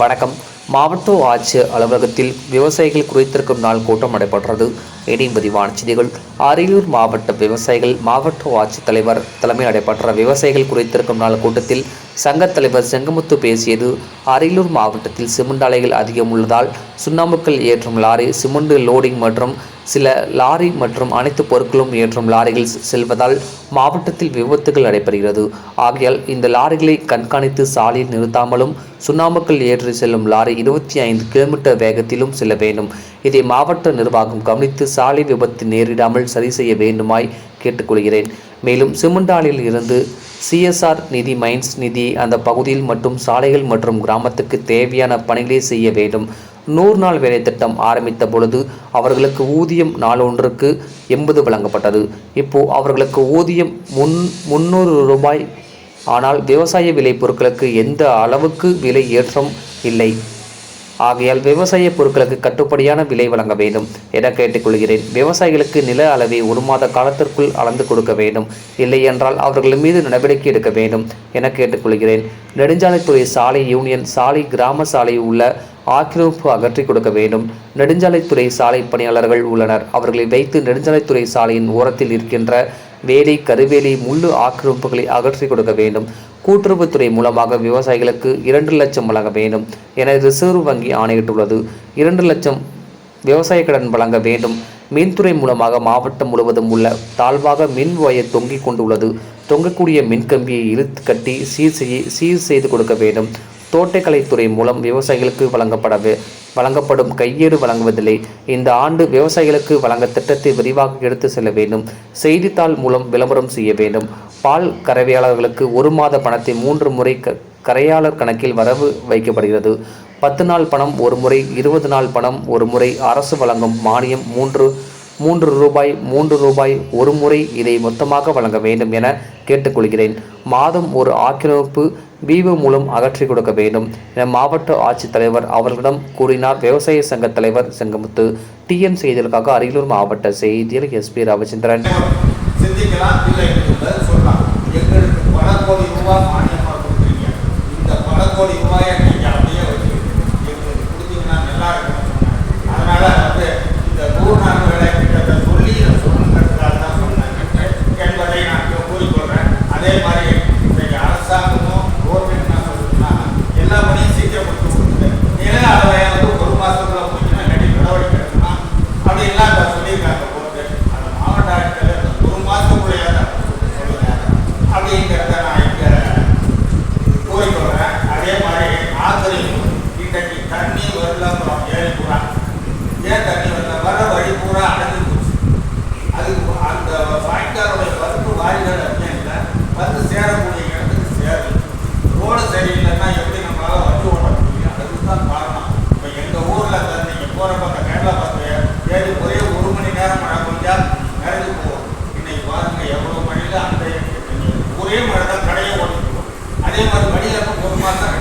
வணக்கம். மாவட்ட ஆட்சியர் அலுவலகத்தில் விவசாயிகள் குறைத்திருக்கும் நாள் கூட்டம் நடைபெற்றது இனி பதிவான செய்திகள். அரியலூர் மாவட்ட விவசாயிகள் மாவட்ட ஆட்சித்தலைவர் தலைமையில் நடைபெற்ற விவசாயிகள் குறைத்திருக்கும் நாள் கூட்டத்தில் சங்கத் தலைவர் செங்கமுத்து பேசியது அரியலூர் மாவட்டத்தில் சிமெண்ட் ஆலைகள் அதிகம் உள்ளதால் சுண்ணாம்புக்கல் ஏற்றும் லாரி சிமெண்ட் லோடிங் மற்றும் சில லாரி மற்றும் அனைத்து பொருட்களும் ஏற்றும் லாரிகள் செல்வதால் மாவட்டத்தில் விபத்துகள் நடைபெறுகிறது. ஆகையால் இந்த லாரிகளை கண்காணித்து சாலையில் நிறுத்தாமலும் சுண்ணாம்புக்கல் ஏற்றி செல்லும் லாரி இருபத்தி ஐந்து கிலோமீட்டர் வேகத்திலும் செல்ல வேண்டும். இதை மாவட்ட நிர்வாகம் கவனித்து சாலை விபத்து நேரிடாமல் சரி செய்ய வேண்டுமாய் கேட்டுக்கொள்கிறேன். மேலும் சிமெண்டாலில் இருந்து சிஎஸ்ஆர் நிதி மைன்ஸ் நிதி அந்த பகுதியில் மற்றும் சாலைகள் மற்றும் கிராமத்துக்கு தேவையான பணிகளை செய்ய வேண்டும். நூறு நாள் வேலை திட்டம் ஆரம்பித்த பொழுது அவர்களுக்கு ஊதியம் நாளொன்றுக்கு எண்பது வழங்கப்பட்டது. இப்போது அவர்களுக்கு ஊதியம் முன் முந்நூறு ரூபாய். ஆனால் விவசாய விலை பொருட்களுக்கு எந்த அளவுக்கு விலை ஏற்றம் இல்லை. ஆகையால் விவசாய பொருட்களுக்கு கட்டுப்படியான விலை வழங்க வேண்டும் என கேட்டுக்கொள்கிறேன். விவசாயிகளுக்கு நில அளவை ஒரு மாத காலத்திற்குள் அளந்து கொடுக்க வேண்டும். இல்லை என்றால் அவர்கள் மீது நடவடிக்கை எடுக்க வேண்டும் என கேட்டுக்கொள்கிறேன். நெடுஞ்சாலைத்துறை சாலை யூனியன் சாலை கிராம சாலை உள்ள ஆக்கிரமிப்பு அகற்றி கொடுக்க வேண்டும். நெடுஞ்சாலைத்துறை சாலை பணியாளர்கள் உள்ளனர். அவர்களை வைத்து நெடுஞ்சாலைத்துறை சாலையின் ஓரத்தில் இருக்கின்ற வேலி கருவேலி முள்ளு ஆக்கிரமிப்புகளை அகற்றி கொடுக்க வேண்டும். கூட்டுறவுத்துறை மூலமாக விவசாயிகளுக்கு இரண்டு லட்சம் வழங்க வேண்டும் என ரிசர்வ் வங்கி ஆணையிட்டுள்ளது. இரண்டு லட்சம் விவசாய கடன் வழங்க வேண்டும். மின்துறை மூலமாக மாவட்டம் முழுவதும் உள்ள தாழ்வாக மின் வயர் தொங்கிக் கொண்டுள்ளது. தொங்கக்கூடிய மின்கம்பியை இழுத்து கட்டி சீர் செய்ய சீர் செய்து கொடுக்க வேண்டும். தோட்டக்கலைத்துறை மூலம் விவசாயிகளுக்கு வழங்கப்பட வழங்கப்படும் கையேடு வழங்குவதில்லை. இந்த ஆண்டு விவசாயிகளுக்கு வழங்க திட்டத்தை விரிவாக எடுத்து செல்ல வேண்டும். செய்தித்தாள் மூலம் விளம்பரம் செய்ய வேண்டும். பால் கறவையாளர்களுக்கு ஒரு மாத பணத்தை மூன்று முறை க கரையாளர் கணக்கில் வரவு வைக்கப்படுகிறது. பத்து நாள் பணம் ஒரு முறை இருபது நாள் பணம் ஒரு முறை அரசு வழங்கும் மானியம் மூன்று மூன்று ரூபாய் மூன்று ரூபாய் ஒரு முறை இதை மொத்தமாக வழங்க வேண்டும் என கேட்டுக்கொள்கிறேன். மாதம் ஒரு ஆக்கிரமிப்பு பிஓ மூலம் அகற்றி கொடுக்க வேண்டும் என மாவட்ட ஆட்சித்தலைவர் அவர்களிடம் கூறினார். விவசாய சங்க தலைவர் செங்கமுத்து. டிஎன் செய்திகளுக்காக அரியலூர் மாவட்ட செய்தியில் எஸ்பி ரவிச்சந்திரன். சரியில்லைன்னா எப்படி நம்மளால வண்டி ஓட்ட முடியும்? அதுக்கு தான் காரணம். இப்போ எங்கள் ஊரில் தண்ணி நீங்கள் போகிறப்ப அந்த கேரளா பார்த்து ஏறி ஒரே ஒரு மணி நேரம் மழை பெஞ்சா நிறைஞ்சு போகும். இன்னைக்கு பாருங்க எவ்வளோ மழையில் அந்த ஒரே மழை தான் கடையை ஓடிட்டு போகும். அதே மாதிரி வழியில் ஒரு மாதம்